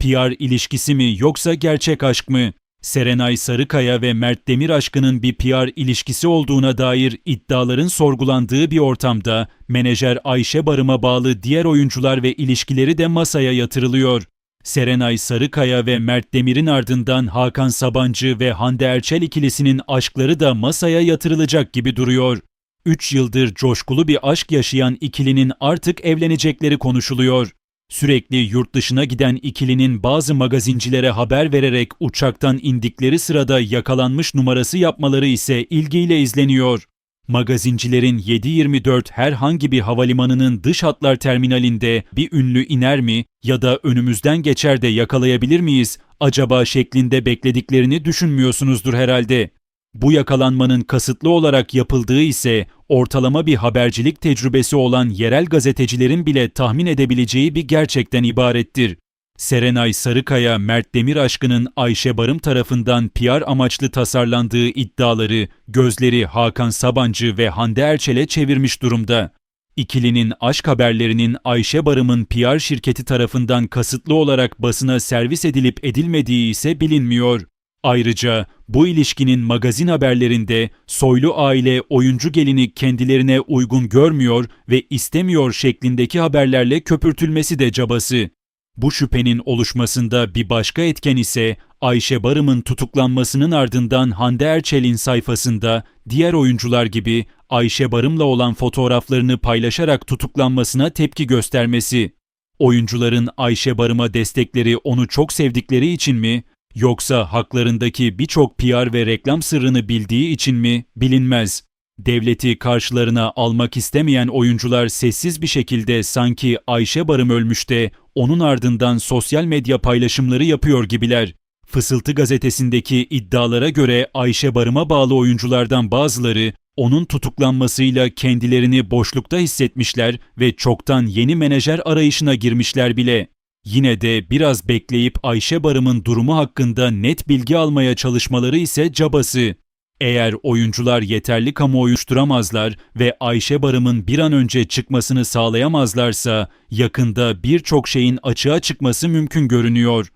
PR ilişkisi mi yoksa gerçek aşk mı? Serenay Sarıkaya ve Mert Demir aşkının bir PR ilişkisi olduğuna dair iddiaların sorgulandığı bir ortamda menajer Ayşe Barım'a bağlı diğer oyuncular ve ilişkileri de masaya yatırılıyor. Serenay Sarıkaya ve Mert Demir'in ardından Hakan Sabancı ve Hande Erçel ikilisinin aşkları da masaya yatırılacak gibi duruyor. 3 yıldır coşkulu bir aşk yaşayan ikilinin artık evlenecekleri konuşuluyor. Sürekli yurt dışına giden ikilinin bazı magazincilere haber vererek uçaktan indikleri sırada yakalanmış numarası yapmaları ise ilgiyle izleniyor. Magazincilerin 7-24 herhangi bir havalimanının dış hatlar terminalinde bir ünlü iner mi ya da önümüzden geçer de yakalayabilir miyiz acaba şeklinde beklediklerini düşünmüyorsunuzdur herhalde. Bu yakalanmanın kasıtlı olarak yapıldığı ise ortalama bir habercilik tecrübesi olan yerel gazetecilerin bile tahmin edebileceği bir gerçekten ibarettir. Serenay Sarıkaya, Mert Demir aşkının Ayşe Barım tarafından PR amaçlı tasarlandığı iddiaları gözleri Hakan Sabancı ve Hande Erçel'e çevirmiş durumda. İkilinin aşk haberlerinin Ayşe Barım'ın PR şirketi tarafından kasıtlı olarak basına servis edilip edilmediği ise bilinmiyor. Ayrıca bu ilişkinin magazin haberlerinde soylu aile oyuncu gelini kendilerine uygun görmüyor ve istemiyor şeklindeki haberlerle köpürtülmesi de cabası. Bu şüphenin oluşmasında bir başka etken ise Ayşe Barım'ın tutuklanmasının ardından Hande Erçel'in sayfasında diğer oyuncular gibi Ayşe Barım'la olan fotoğraflarını paylaşarak tutuklanmasına tepki göstermesi. Oyuncuların Ayşe Barım'a destekleri onu çok sevdikleri için mi yoksa haklarındaki birçok PR ve reklam sırrını bildiği için mi bilinmez. Devleti karşılarına almak istemeyen oyuncular sessiz bir şekilde sanki Ayşe Barım ölmüş de onun ardından sosyal medya paylaşımları yapıyor gibiler. Fısıltı gazetesindeki iddialara göre Ayşe Barım'a bağlı oyunculardan bazıları onun tutuklanmasıyla kendilerini boşlukta hissetmişler ve çoktan yeni menajer arayışına girmişler bile. Yine de biraz bekleyip Ayşe Barım'ın durumu hakkında net bilgi almaya çalışmaları ise cabası. Eğer oyuncular yeterli kamuoyu oluşturamazlar ve Ayşe Barım'ın bir an önce çıkmasını sağlayamazlarsa yakında birçok şeyin açığa çıkması mümkün görünüyor.